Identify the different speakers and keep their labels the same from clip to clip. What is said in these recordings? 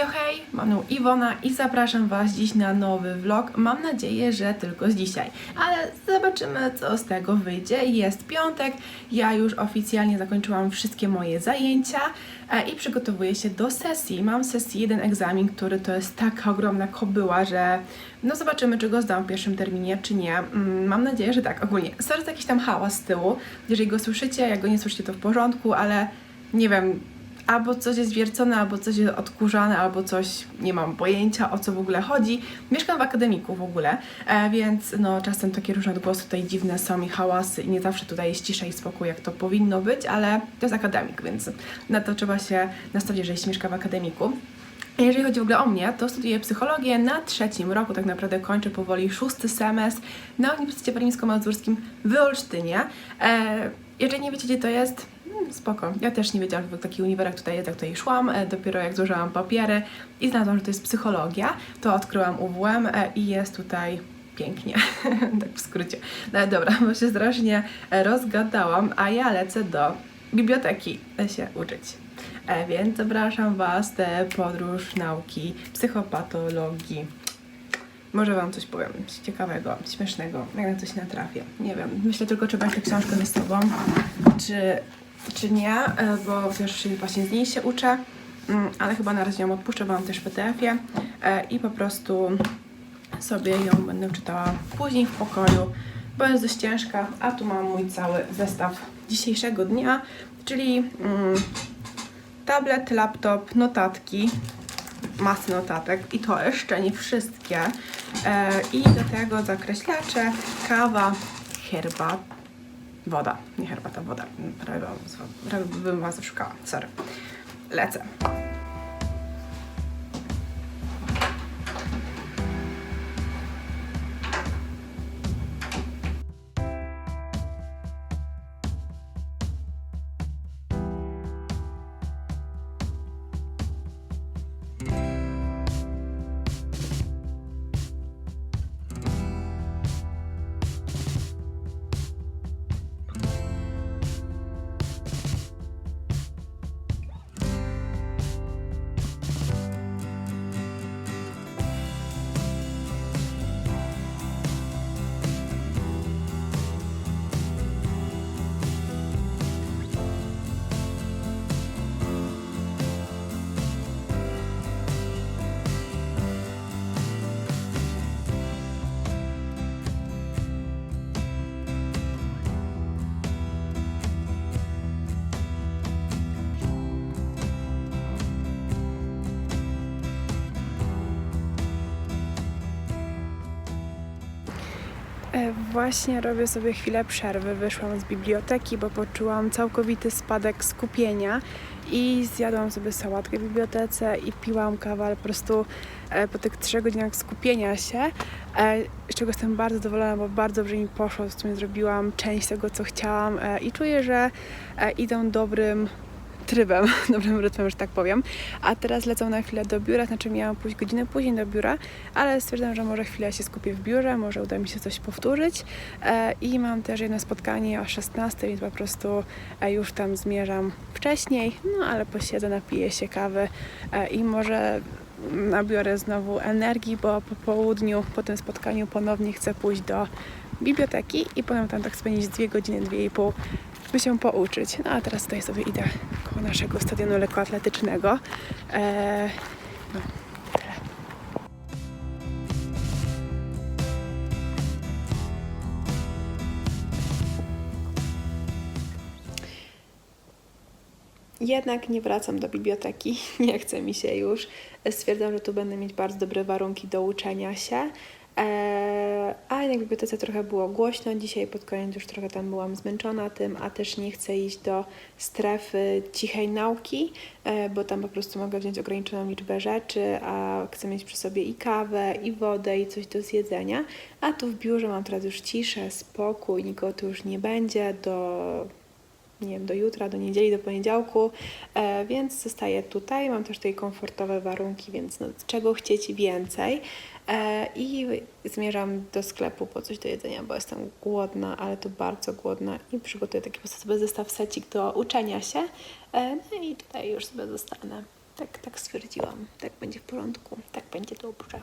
Speaker 1: Hej, hej, mam na Iwona i zapraszam Was dziś na nowy vlog. Mam nadzieję, że tylko z dzisiaj, ale zobaczymy, co z tego wyjdzie. Jest piątek, ja już oficjalnie zakończyłam wszystkie moje zajęcia e, i przygotowuję się do sesji. Mam sesji jeden egzamin, który to jest taka ogromna kobyła, że no zobaczymy, czy go zdam w pierwszym terminie, czy nie. Mm, Mam nadzieję, że tak, ogólnie. Sorry jakiś tam hałas z tyłu. Jeżeli go słyszycie, jak go nie słyszycie, to w porządku, ale nie wiem, albo coś jest wiercone, albo coś jest odkurzane, albo coś, nie mam pojęcia o co w ogóle chodzi. Mieszkam w akademiku w ogóle, e, więc no czasem takie różne odgłosy tutaj dziwne są i hałasy i nie zawsze tutaj jest cisza i spokój, jak to powinno być, ale to jest akademik, więc na to trzeba się nastawić, że się mieszka w akademiku. Jeżeli chodzi w ogóle o mnie, to studiuję psychologię na trzecim roku, tak naprawdę kończę powoli szósty semestr na Uniwersytecie Warmińsko-Mazurskim w Olsztynie. E, jeżeli nie wiecie, gdzie to jest, spoko. Ja też nie wiedziałam, że taki uniwersytet tutaj jest, jak tutaj szłam. E, dopiero jak złożyłam papiery i znalazłam, że to jest psychologia, to odkryłam UWM e, i jest tutaj pięknie, tak w skrócie. No dobra, bo się strasznie e, rozgadałam, a ja lecę do biblioteki się uczyć. Więc zapraszam Was tę podróż nauki psychopatologii. Może Wam coś powiem ciekawego, śmiesznego, jak na coś natrafię. Nie wiem, myślę tylko, czy brać tę książkę ze sobą, czy, czy nie, e, bo też właśnie z niej się uczę, Mm, ale chyba na razie ją odpuszczę, bo mam też PDF-ie e, i po prostu sobie ją będę czytała później w pokoju, bo jest dość ciężka, a tu mam mój cały zestaw dzisiejszego dnia, czyli mm, tablet, laptop, notatki, masy notatek i to jeszcze nie wszystkie. E, I do tego zakreślacze, kawa, herbat, woda, nie herbata, woda. Prawie, bym- was szukała, sorry. Lecę. Właśnie robię sobie chwilę przerwy. Wyszłam z biblioteki, bo poczułam całkowity spadek skupienia i zjadłam sobie sałatkę w bibliotece i piłam kawę, ale po prostu e, po tych trzech godzinach skupienia się, e, z czego jestem bardzo zadowolona, bo bardzo dobrze mi poszło, w sumie zrobiłam część tego, co chciałam e, i czuję, że e, idę dobrym trybem, dobrym rytmem, że tak powiem. A teraz lecę na chwilę do biura, znaczy miałam pójść godzinę później do biura, ale stwierdzam, że może chwilę się skupię w biurze, może uda mi się coś powtórzyć. E, I mam też jedno spotkanie o 16, więc po prostu e, już tam zmierzam wcześniej, no ale posiedzę, napiję się kawy e, i może nabiorę znowu energii, bo po południu, po tym spotkaniu ponownie chcę pójść do biblioteki i potem tam tak spędzić dwie godziny, dwie i pół by się pouczyć. No a teraz tutaj sobie idę koło naszego stadionu lekkoatletycznego. Eee, no. Jednak nie wracam do biblioteki, nie chce mi się już. Stwierdzam, że tu będę mieć bardzo dobre warunki do uczenia się. Eee, a jednak w bibliotece trochę było głośno. Dzisiaj pod koniec już trochę tam byłam zmęczona tym, a też nie chcę iść do strefy cichej nauki, e, bo tam po prostu mogę wziąć ograniczoną liczbę rzeczy, a chcę mieć przy sobie i kawę, i wodę, i coś do zjedzenia. A tu w biurze mam teraz już ciszę, spokój, nikogo tu już nie będzie do nie wiem, do jutra, do niedzieli, do poniedziałku, e, więc zostaję tutaj. Mam też tutaj komfortowe warunki, więc no, czego chcieć więcej. E, I zmierzam do sklepu po coś do jedzenia, bo jestem głodna, ale to bardzo głodna i przygotuję taki po prostu sobie zestaw secik do uczenia się. E, no i tutaj już sobie zostanę.
Speaker 2: Tak, tak stwierdziłam. Tak będzie w porządku. Tak będzie dobrze.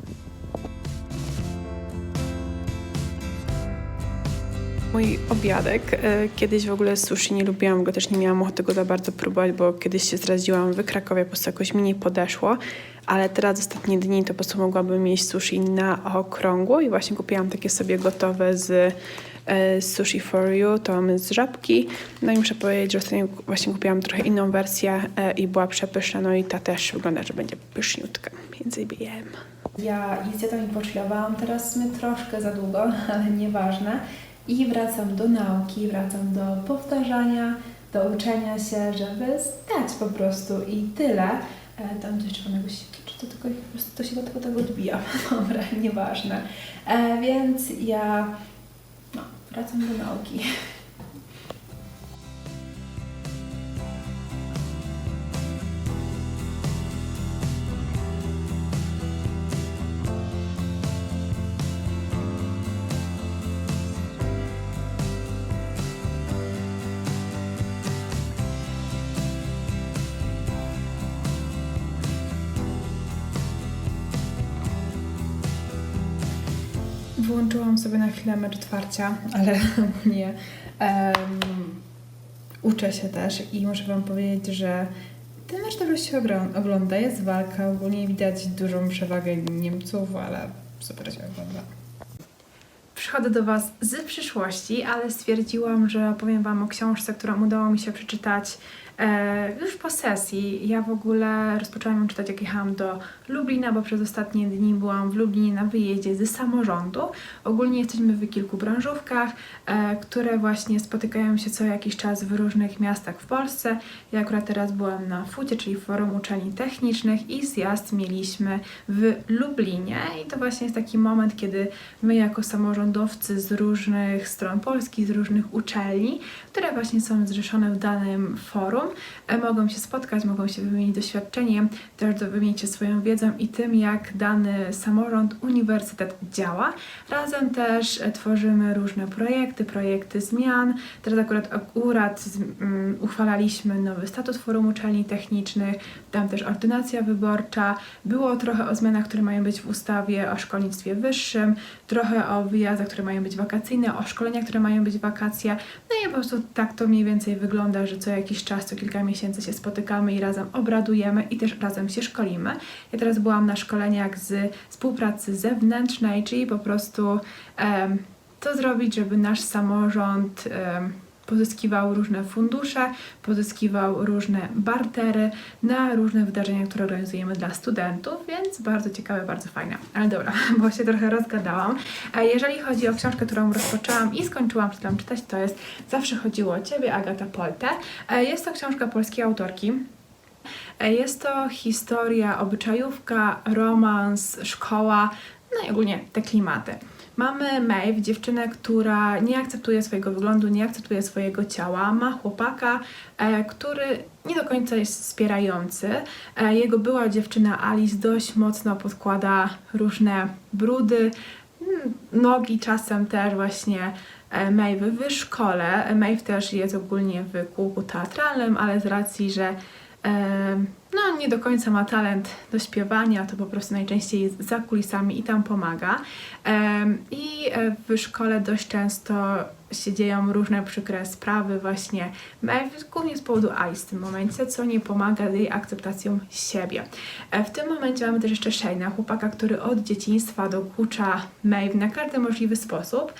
Speaker 1: Mój obiadek. E, Kiedyś w ogóle sushi nie lubiłam go, też nie miałam ochoty go za bardzo próbować, bo kiedyś się zraziłam w Krakowie, po prostu jakoś mi nie podeszło. Ale teraz ostatnie dni to po prostu mogłabym jeść sushi na okrągło i właśnie kupiłam takie sobie gotowe z e, Sushi for You, to mamy z żabki. No i muszę powiedzieć, że ostatnio właśnie kupiłam trochę inną wersję e, i była przepyszna, no i ta też wygląda, że będzie pyszniutka, więc jej. Ja z dietą i pochillowałam teraz sumie troszkę za długo, ale nieważne. I wracam do nauki, wracam do powtarzania, do uczenia się, żeby zdać po prostu i tyle. E, tam coś czerwonego sieki, czy to tylko po prostu to się tego tak odbija. Dobra, nieważne. E, więc ja no, wracam do nauki. Włączyłam sobie na chwilę mecz otwarcia, ale nie. em, uczę się też i muszę Wam powiedzieć, że ten mecz dobrze się ogląda. Jest walka, ogólnie widać dużą przewagę Niemców, ale super się ogląda. Przychodzę do Was z przyszłości, ale stwierdziłam, że opowiem Wam o książce, którą udało mi się przeczytać już po sesji. Ja w ogóle rozpoczęłam ją czytać, jak jechałam do Lublina, bo przez ostatnie dni byłam w Lublinie na wyjeździe z samorządu. Ogólnie jesteśmy w kilku branżówkach, e, które właśnie spotykają się co jakiś czas w różnych miastach w Polsce. Ja akurat teraz byłam na FUTie, czyli Forum Uczelni Technicznych i zjazd mieliśmy w Lublinie i to właśnie jest taki moment, kiedy my jako samorządowcy z różnych stron Polski, z różnych uczelni, które właśnie są zrzeszone w danym forum, e, mogą się spotkać, mogą się wymienić doświadczeniem, też wymienić się swoją wiedzą i tym, jak dany samorząd, uniwersytet działa. Razem też e, tworzymy różne projekty, projekty zmian. Teraz akurat akurat mm, uchwalaliśmy nowy statut Forum Uczelni Technicznych, tam też ordynacja wyborcza. Było trochę o zmianach, które mają być w ustawie o szkolnictwie wyższym, trochę o wyjazdach, które mają być wakacyjne, o szkoleniach, które mają być wakacje. No i po prostu tak to mniej więcej wygląda, że co jakiś czas, co kilka miesięcy się spotykamy i razem obradujemy i też razem się szkolimy. Ja teraz byłam na szkoleniach z współpracy zewnętrznej, czyli po prostu em, co zrobić, żeby nasz samorząd em, pozyskiwał różne fundusze, pozyskiwał różne bartery na różne wydarzenia, które organizujemy dla studentów, więc bardzo ciekawe, bardzo fajne. Ale dobra, bo się trochę rozgadałam. Jeżeli chodzi o książkę, którą rozpoczęłam i skończyłam chwilą czytać, to jest Zawsze chodziło o Ciebie, Agata Polte. E, Jest to książka polskiej autorki. E, Jest to historia, obyczajówka, romans, szkoła, no i ogólnie te klimaty. Mamy Maeve, dziewczynę, która nie akceptuje swojego wyglądu, nie akceptuje swojego ciała. Ma chłopaka, e, który nie do końca jest wspierający. E, jego była dziewczyna Alice dość mocno podkłada różne brudy, mm, nogi czasem też właśnie e, Maeve w szkole. Maeve też jest ogólnie w kółku teatralnym, ale z racji, że no, nie do końca ma talent do śpiewania, to po prostu najczęściej jest za kulisami i tam pomaga. I e, w szkole dość często się dzieją różne przykre sprawy właśnie, Maeve, głównie z powodu Ice w tym momencie, co nie pomaga z jej akceptacją siebie. E, W tym momencie mamy też jeszcze Shane'a, chłopaka, który od dzieciństwa dokucza Maeve na każdy możliwy sposób.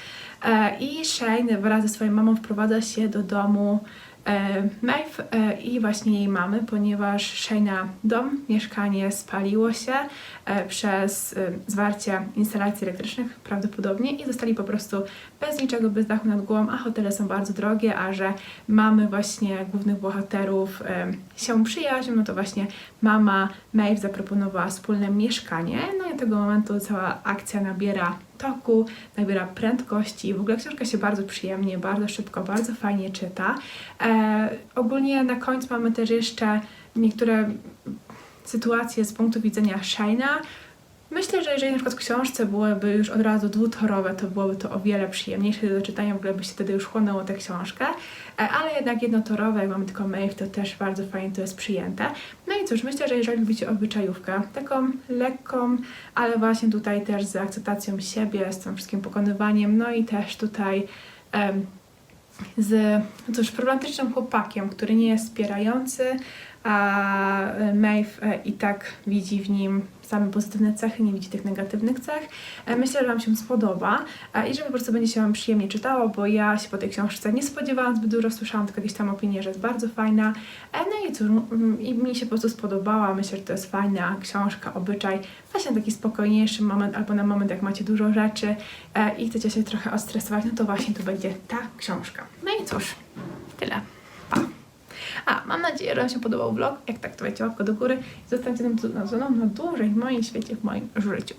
Speaker 1: E, I Shane wraz ze swoją mamą wprowadza się do domu Maeve e, i właśnie jej mamy, ponieważ Shane'a dom, mieszkanie spaliło się e, przez e, zwarcie instalacji elektrycznych prawdopodobnie i zostali po prostu bez niczego, bez dachu nad głową, a hotele są bardzo drogie, a że mamy właśnie głównych bohaterów e, się przyjaźnią, no to właśnie mama Maeve zaproponowała wspólne mieszkanie, no i od tego momentu cała akcja nabiera toku, nabiera prędkości. W ogóle książka się bardzo przyjemnie, bardzo szybko, bardzo fajnie czyta. E, ogólnie na końcu mamy też jeszcze niektóre sytuacje z punktu widzenia Shane'a, Myślę, że jeżeli na przykład w książce byłyby już od razu dwutorowe, to byłoby to o wiele przyjemniejsze do czytania, w ogóle by się wtedy już chłonęło tę książkę, E, ale jednak jednotorowe, jak mamy tylko Maeve, to też bardzo fajnie to jest przyjęte. No i cóż, myślę, że jeżeli lubicie obyczajówkę, taką lekką, ale właśnie tutaj też z akceptacją siebie, z tym wszystkim pokonywaniem, no i też tutaj em, z no cóż, problematycznym chłopakiem, który nie jest wspierający, a Maeve e, i tak widzi w nim same pozytywne cechy, nie widzi tych negatywnych cech. E, Myślę, że Wam się spodoba e, i że po prostu będzie się Wam przyjemnie czytało, bo ja się po tej książce nie spodziewałam zbyt dużo, słyszałam tylko jakieś tam opinie, że jest bardzo fajna. E, No i cóż, i mi się po prostu spodobała. Myślę, że to jest fajna książka, obyczaj, właśnie taki spokojniejszy moment, albo na moment, jak macie dużo rzeczy e, i chcecie się trochę ostresować, no to właśnie to będzie ta książka. No i cóż, tyle. Pa! A, mam nadzieję, że Wam się podobał vlog. Jak tak, to dajcie łapkę do góry i zostańcie na, na, na dłużej w moim świecie, w moim życiu.